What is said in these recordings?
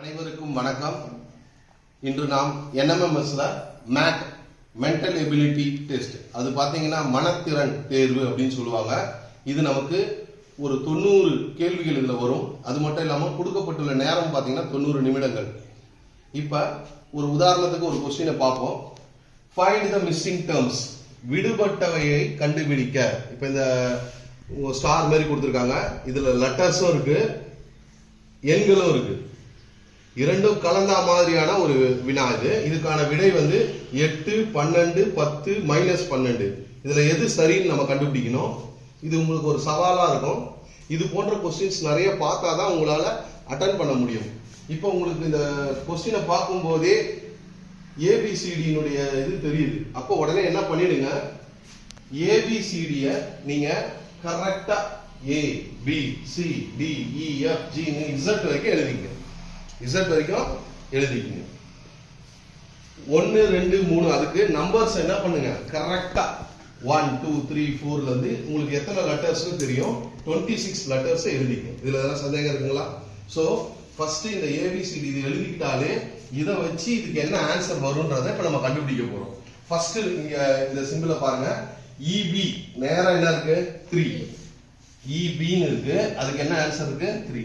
அனைவருக்கும் வணக்கம். இன்று நாம் என்எம்எம்எஸ்ல மேட் மென்டல் எபிலிட்டி டெஸ்ட் அது பார்த்தீங்கன்னா மனத்திறன் தேர்வு அப்படின்னு சொல்லுவாங்க. இது நமக்கு ஒரு தொண்ணூறு கேள்விகள் இதில் வரும். அது மட்டும் இல்லாமல் கொடுக்கப்பட்டுள்ள நேரம் பார்த்தீங்கன்னா தொண்ணூறு நிமிடங்கள். இப்போ ஒரு உதாரணத்துக்கு ஒரு கொஸ்டினை பார்ப்போம். ஃபைண்ட் த மிஸ்ஸிங் டேர்ம்ஸ் விடுபட்டவையை கண்டுபிடிக்க. இப்போ இந்த ஸ்டார் மாதிரி கொடுத்துருக்காங்க. இதில் லெட்டர்ஸும் இருக்கு. எண்களும் இருக்குது இரண்டும் கலந்தா மாதிரியான ஒரு வினா இது. இதுக்கான விடை வந்து எட்டு பன்னெண்டு பத்து மைனஸ் பன்னெண்டு. இதுல எது சரின்னு நம்ம கண்டுபிடிக்கணும். இது உங்களுக்கு ஒரு சவாலா இருக்கும். இது போன்ற கொஸ்டின்ஸ் நிறைய பார்த்தா தான் உங்களால அட்டன் பண்ண முடியும். இப்போ உங்களுக்கு இந்த கொஸ்டினை பார்க்கும்போதே ஏபிசிடியினுடைய இது தெரியுது. அப்போ உடனே என்ன பண்ணிடுங்க? ஏபிசிடிய நீங்க கரெக்டா A B C D E F G Z வரைக்கும் எழுதிங்க இசட் வரைக்கும் எழுதிக்கணும் ஒன்னு ரெண்டு மூணு அதுக்கு நம்பர்ஸ் என்ன பண்ணுங்க? கரெக்டா ஒன் டூ த்ரீ ஃபோர்ல இருந்து உங்களுக்கு எத்தனை லெட்டர்ஸ்னு தெரியும். டுவெண்ட்டி சிக்ஸ் லெட்டர்ஸ் எழுதிக்கும் இதுல ஏதாவது சந்தேகம் இருக்குங்களா? ஸோ ஃபர்ஸ்ட் இந்த ஏபிசிடி இது எழுதிக்கிட்டாலே இதை வச்சு இதுக்கு என்ன ஆன்சர் வரும்ன்றத இப்ப நம்ம கண்டுபிடிக்க போறோம். ஃபர்ஸ்ட் நீங்கள் இந்த சிம்பிளை பாருங்க. இபி நேரம் என்ன இருக்கு? த்ரீ இபின்னு இருக்கு. அதுக்கு என்ன ஆன்சர் இருக்கு? Three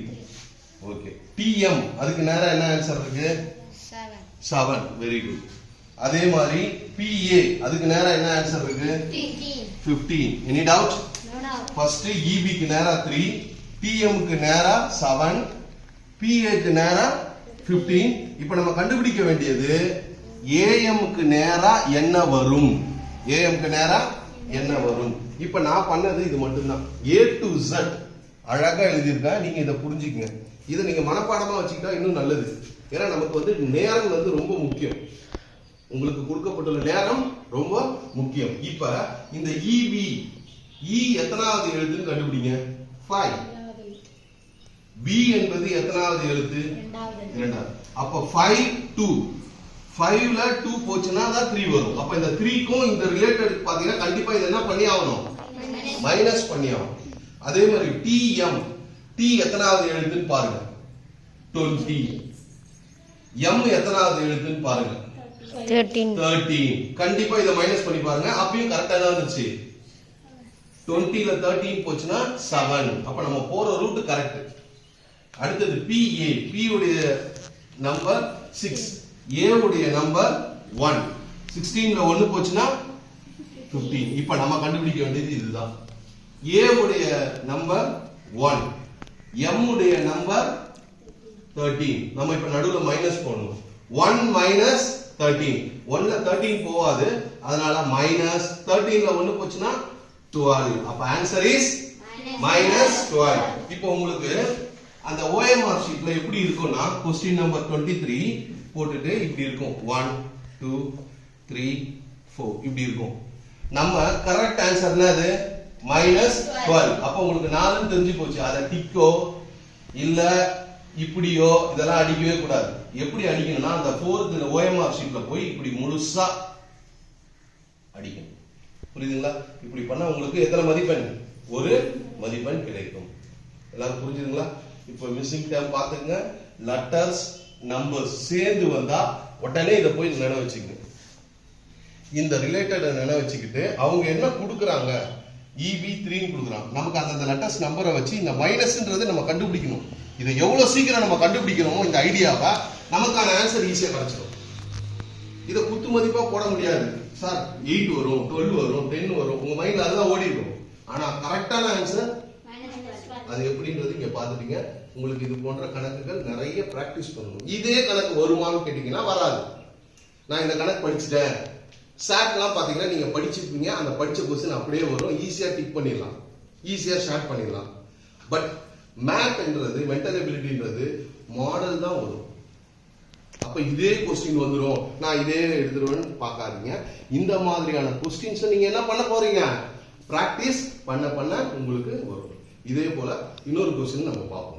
okay. டிஎம் அதுக்கு நேரா என்ன ஆன்சர் இருக்கு? செவன் வெரி குட் அதே மாதிரி பிஏ அதுக்கு நேரா என்ன ஆன்சர் இருக்கு? பிப்டீன் எனி டவுட் ஃபர்ஸ்ட் இபிக்கு நேரா த்ரீ டிஎம்க்கு நேரா செவன் பிஏக்கு நேரா பிப்டீன் இப்போ நம்ம கண்டுபிடிக்க வேண்டியது ஏஎம்க்கு நேரா என்ன வரும்? ஏஎம்க்கு நேரா என்ன வரும்? இப்போ நான் பண்ணது இது மட்டும்தான். A to Z. அழகா எழுதியிருக்கேன் நீங்க இதை புரிஞ்சுக்கங்க. இதை நீங்க மனப்பாடமா வச்சுக்கிட்டா இன்னும் நல்லது. ஏன்னா நமக்கு வந்து நேரம் வந்து ரொம்ப முக்கியம். உங்களுக்கு கொடுக்கப்பட்டுள்ள நேரம் ரொம்ப முக்கியம். இப்ப இந்த இபி இ எத்தனாவது எழுத்துன்னு கண்டுபிடிங்க. ஃபைவ் பி என்பது எத்தனாவது எழுத்து? இரண்டாவது. அப்ப ஃபைவ் டூ ஃபைவ்ல டூ போச்சுன்னா தான் த்ரீ வரும். அப்ப இந்த த்ரீக்கும் இந்த ரிலேட்டட் பாத்தீங்கன்னா கண்டிப்பா இது என்ன பண்ணி ஆகணும் மைனஸ் பண்ணி ஆகணும் அதே மாதிரி டிஎம் டி எத்தனாவது எழுத்துன்னு பாருங்க. டுவெண்ட்டி எம் எத்தனாவது எழுத்துன்னு பாருங்க. தேர்ட்டீன் கண்டிப்பா இதை மைனஸ் பண்ணி பாருங்க. அப்பயும் கரெக்டா தான் இருந்துச்சு. டுவெண்ட்டில தேர்ட்டீன் போச்சுன்னா செவன் அப்ப நம்ம போற ரூட் கரெக்ட் அடுத்தது பிஏ பி உடைய நம்பர் சிக்ஸ் ஏ உடைய நம்பர் ஒன் சிக்ஸ்டீன்ல ஒன்னு போச்சுன்னா பிப்டீன் இப்ப நம்ம கண்டுபிடிக்க வேண்டியது இதுதான். ஏ உடைய நம்பர் ஒன் எம் உடைய நம்பர் தேர்ட்டீன் நம்ம இப்ப நடுவுல மைனஸ் போடணும். ஒன் மைனஸ் தேர்ட்டீன் ஒன்ல தேர்ட்டீன் போகாது. அதனால மைனஸ் தேர்ட்டீன்ல ஒன்னு போச்சுன்னா டுவெல் அப்ப ஆன்சர் இஸ் மைனஸ் டுவெல் இப்போ உங்களுக்கு அந்த ஓஎம்ஆர் ஷீட்ல எப்படி இருக்கும்னா கொஸ்டின் நம்பர் டுவெண்ட்டி த்ரீ போட்டுட்டு இப்படி இருக்கும். ஒன் டூ த்ரீ ஃபோர் இப்படி இருக்கும். நம்ம கரெக்ட் ஆன்சர் என்னது? மைனஸ் டுவெல் அப்போ உங்களுக்கு நாலுன்னு தெரிஞ்சு போச்சு அதை டிக்கோ இல்ல இப்படியோ இதெல்லாம் அடிக்கவே கூடாது. எப்படி அடிக்கணும்னா அந்த ஃபோர்த் ஓஎம்ஆர் ஷீட்ல போய் இப்படி முழுசா அடிக்கணும். புரியுதுங்களா? இப்படி பண்ணா உங்களுக்கு எத்தனை மதிப்பெண்? ஒரு மதிப்பெண் கிடைக்கும். எல்லாரும் புரிஞ்சுதுங்களா? இப்போ மிஸ்ஸிங் டேம் பாத்துங்க லெட்டர்ஸ் நம்பர்ஸ் சேர்ந்து வந்தா உடனே இதை போய் நினைவு வச்சுக்கங்க இந்த ரிலேட்டடை நினைவு வச்சுக்கிட்டு அவங்க என்ன கொடுக்குறாங்க? இபி த்ரீன்னு கொடுக்குறான். நமக்கு அந்தந்த லெட்டர்ஸ் நம்பரை வச்சு இந்த மைனஸ்ன்றது நம்ம கண்டுபிடிக்கணும். இதை எவ்வளோ சீக்கிரம் நம்ம கண்டுபிடிக்கிறோமோ இந்த ஐடியாவை நமக்கான ஆன்சர் ஈஸியாக கிடைச்சிடும் இதை குத்து மதிப்பாக போட முடியாது. சார் எயிட் வரும் டுவெல் வரும் டென் வரும். உங்கள் மைண்டில் அதுதான் ஓடிடும் ஆனால் கரெக்டான ஆன்சர் அது எப்படின்றது இங்கே பார்த்துட்டீங்க. உங்களுக்கு இது போன்ற கணக்குகள் நிறைய ப்ராக்டிஸ் பண்ணணும். இதே கணக்கு வருமானம் கேட்டிங்கன்னா வராது. நான் இந்த கணக்கு படிச்சுட்டேன். சாட்லாம் பார்த்தீங்கன்னா நீங்க படிச்சிருப்பீங்க. அந்த படிச்ச கொஸ்டின் அப்படியே வரும். ஈஸியா டிக் பண்ணிடலாம். ஈஸியா ஷேர் பண்ணிடலாம். பட் மேப்ன்றது மென்டலபிலிட்டின்றது மாடல் தான் வரும். அப்ப இதே கொஸ்டின் வந்துடும் நான் இதே எடுத்துருவேன்னு பார்க்காதீங்க. இந்த மாதிரியான கொஸ்டின்ஸ் நீங்க என்ன பண்ண போறீங்க? பிராக்டிஸ் பண்ண பண்ண உங்களுக்கு வரும். இதே போல இன்னொரு கொஸ்டின் நம்ம பார்ப்போம்.